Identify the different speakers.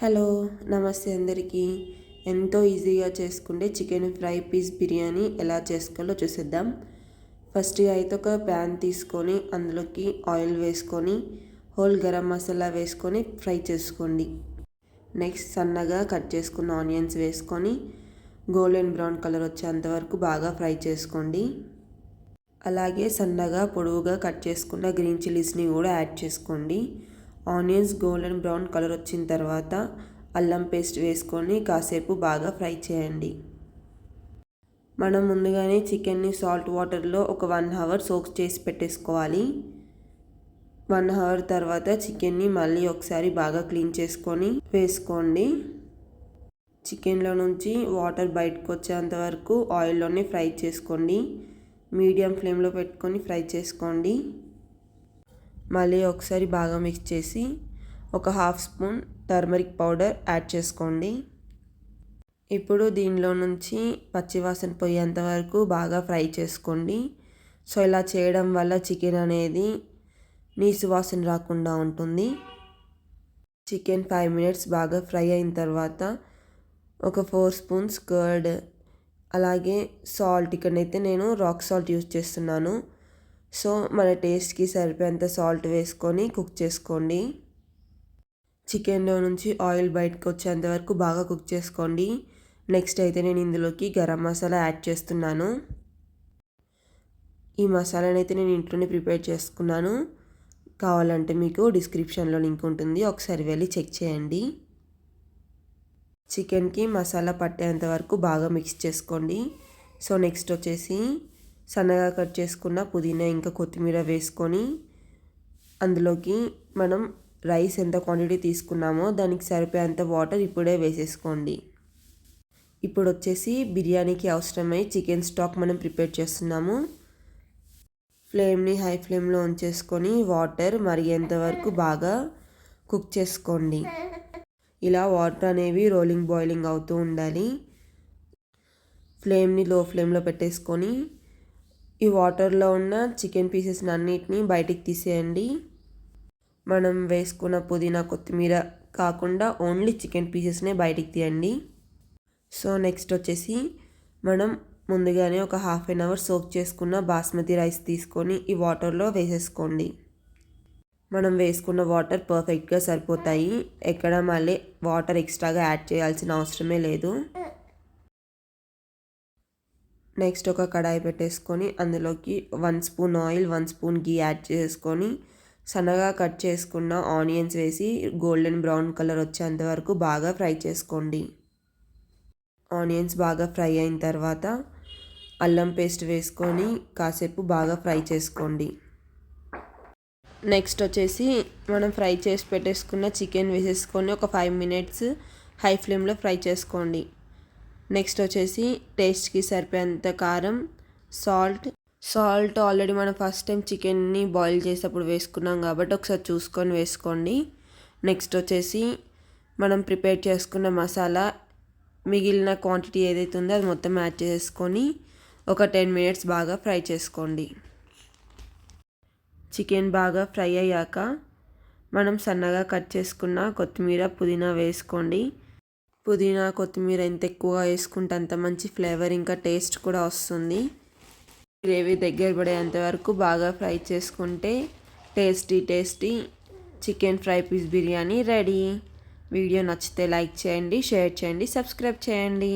Speaker 1: Hello నమస్తే అందరికీ. ఎంతో ఈజీగా చేసుకుంటే చికెన్ ఫ్రై పీస్ బిర్యానీ ఎలా చేసుకోవాలో చూసేద్దాం. ఫస్ట్ అయితే ఒక ప్యాన్ తీసుకొని అందులోకి ఆయిల్ వేసుకొని హోల్ గరం మసాలా వేసుకొని ఫ్రై చేసుకోండి. నెక్స్ట్ సన్నగా కట్ చేసుకున్న ఆనియన్స్ వేసుకొని గోల్డెన్ బ్రౌన్ కలర్ వచ్చేంత వరకు బాగా ఫ్రై చేసుకోండి. అలాగే సన్నగా పొడవుగా కట్ చేసుకున్న గ్రీన్ చిల్లీస్ని కూడా యాడ్ చేసుకోండి. ఆనియన్స్ గోల్డెన్ బ్రౌన్ కలర్ వచ్చిన తర్వాత అల్లం పేస్ట్ వేసుకొని కాసేపు బాగా ఫ్రై చేయండి. మనం ముందుగానే చికెన్ని సాల్ట్ వాటర్లో ఒక వన్ అవర్ సోక్ చేసి పెట్టేసుకోవాలి. వన్ అవర్ తర్వాత చికెన్ని మళ్ళీ ఒకసారి బాగా క్లీన్ చేసుకొని వేసుకోండి. చికెన్లో నుంచి వాటర్ బయటకు వచ్చేంత వరకు ఆయిల్లోనే ఫ్రై చేసుకోండి. మీడియం ఫ్లేమ్లో పెట్టుకొని ఫ్రై చేసుకోండి. మళ్ళీ ఒకసారి బాగా మిక్స్ చేసి ఒక half spoon turmeric powder add చేసుకోండి. ఇప్పుడు దీనిలో నుంచి పచ్చివాసన పోయేంత వరకు బాగా ఫ్రై చేసుకోండి. సో ఇలా చేయడం వల్ల చికెన్ అనేది నీసు వాసన రాకుండా ఉంటుంది. చికెన్ ఫైవ్ మినిట్స్ బాగా ఫ్రై అయిన తర్వాత ఒక ఫోర్ స్పూన్స్ కర్డ్ అలాగే సాల్ట్. ఇక్కడైతే నేను రాక్ సాల్ట్ యూస్ చేస్తున్నాను. సో మన టేస్ట్కి సరిపోయేంత సాల్ట్ వేసుకొని కుక్ చేసుకోండి. చికెన్లో నుంచి ఆయిల్ బయటకు వచ్చేంత వరకు బాగా కుక్ చేసుకోండి. నెక్స్ట్ అయితే నేను ఇందులోకి గరం మసాలా యాడ్ చేస్తున్నాను. ఈ మసాలాని అయితే నేను ఇంట్లోనే ప్రిపేర్ చేసుకున్నాను. కావాలంటే మీకు డిస్క్రిప్షన్లో లింక్ ఉంటుంది. ఒకసారి వెళ్ళి చెక్ చేయండి. చికెన్కి మసాలా పట్టేంత వరకు బాగా మిక్స్ చేసుకోండి. సో నెక్స్ట్ వచ్చేసి సన్నగా కట్ చేసుకున్న పుదీనా ఇంకా కొత్తిమీర వేసుకొని అందులోకి మనం రైస్ ఎంత క్వాంటిటీ తీసుకున్నామో దానికి సరిపోయేంత వాటర్ ఇప్పుడే వేసేసుకోండి. ఇప్పుడు వచ్చేసి బిర్యానీకి అవసరమై చికెన్ స్టాక్ మనం ప్రిపేర్ చేస్తున్నాము. ఫ్లేమ్ని హై ఫ్లేమ్లో ఉంచేసుకొని వాటర్ మరిగేంత వరకు బాగా కుక్ చేసుకోండి. ఇలా వాటర్ అనేవి రోలింగ్ బాయిలింగ్ అవుతూ ఉండాలి. ఫ్లేమ్ని లో ఫ్లేమ్లో పెట్టేసుకొని ఈ వాటర్లో ఉన్న చికెన్ పీసెస్ అన్నిటిని బయటికి తీసేయండి. మనం వేసుకున్న పుదీనా కొత్తిమీర కాకుండా ఓన్లీ చికెన్ పీసెస్నే బయటికి తీయండి. సో నెక్స్ట్ వచ్చేసి మనం ముందుగానే ఒక హాఫ్ అన్ అవర్ సోక్ చేసుకున్న బాస్మతి రైస్ తీసుకొని ఈ వాటర్లో వేసేసుకోండి. మనం వేసుకున్న వాటర్ పర్ఫెక్ట్గా సరిపోతాయి. ఎక్కడ మళ్ళీ వాటర్ ఎక్స్ట్రాగా యాడ్ చేయాల్సిన అవసరమే లేదు. నెక్స్ట్ ఒక కడాయి పెట్టేసుకొని అందులోకి one spoon oil one spoon ghee add చేసుకొని సన్నగా కట్ చేసుకున్న ఆనియన్స్ వేసి గోల్డెన్ బ్రౌన్ కలర్ వచ్చేంత వరకు బాగా ఫ్రై చేసుకోండి. ఆనియన్స్ బాగా ఫ్రై అయిన తర్వాత అల్లం పేస్ట్ వేసుకొని కాసేపు బాగా ఫ్రై చేసుకోండి. నెక్స్ట్ వచ్చేసి మనం ఫ్రై చేసి పెట్టేసుకున్న చికెన్ వేసేసుకొని ఒక ఫైవ్ మినిట్స్ హై ఫ్లేమ్లో ఫ్రై చేసుకోండి. నెక్స్ట్ వచ్చేసి టేస్ట్కి సరిపోయేంత కారం సాల్ట్. సాల్ట్ ఆల్రెడీ మనం ఫస్ట్ టైం చికెన్ని బాయిల్ చేసేటప్పుడు వేసుకున్నాం కాబట్టి ఒకసారి చూసుకొని వేసుకోండి. నెక్స్ట్ వచ్చేసి మనం ప్రిపేర్ చేసుకున్న మసాలా మిగిలిన క్వాంటిటీ ఏదైతే ఉందో అది మొత్తం యాడ్ చేసుకొని ఒక టెన్ మినిట్స్ బాగా ఫ్రై చేసుకోండి. చికెన్ బాగా ఫ్రై అయ్యాక మనం సన్నగా కట్ చేసుకున్న కొత్తిమీర పుదీనా వేసుకోండి. పుదీనా కొత్తిమీర ఎంత ఎక్కువగా వేసుకుంటే అంత మంచి ఫ్లేవర్ ఇంకా టేస్ట్ కూడా వస్తుంది. గ్రేవీ దగ్గర పడేంత వరకు బాగా ఫ్రై చేసుకుంటే tasty tasty chicken fry piece biryani ready. Video నచ్చితే లైక్ చేయండి షేర్ చేయండి సబ్స్క్రైబ్ చేయండి.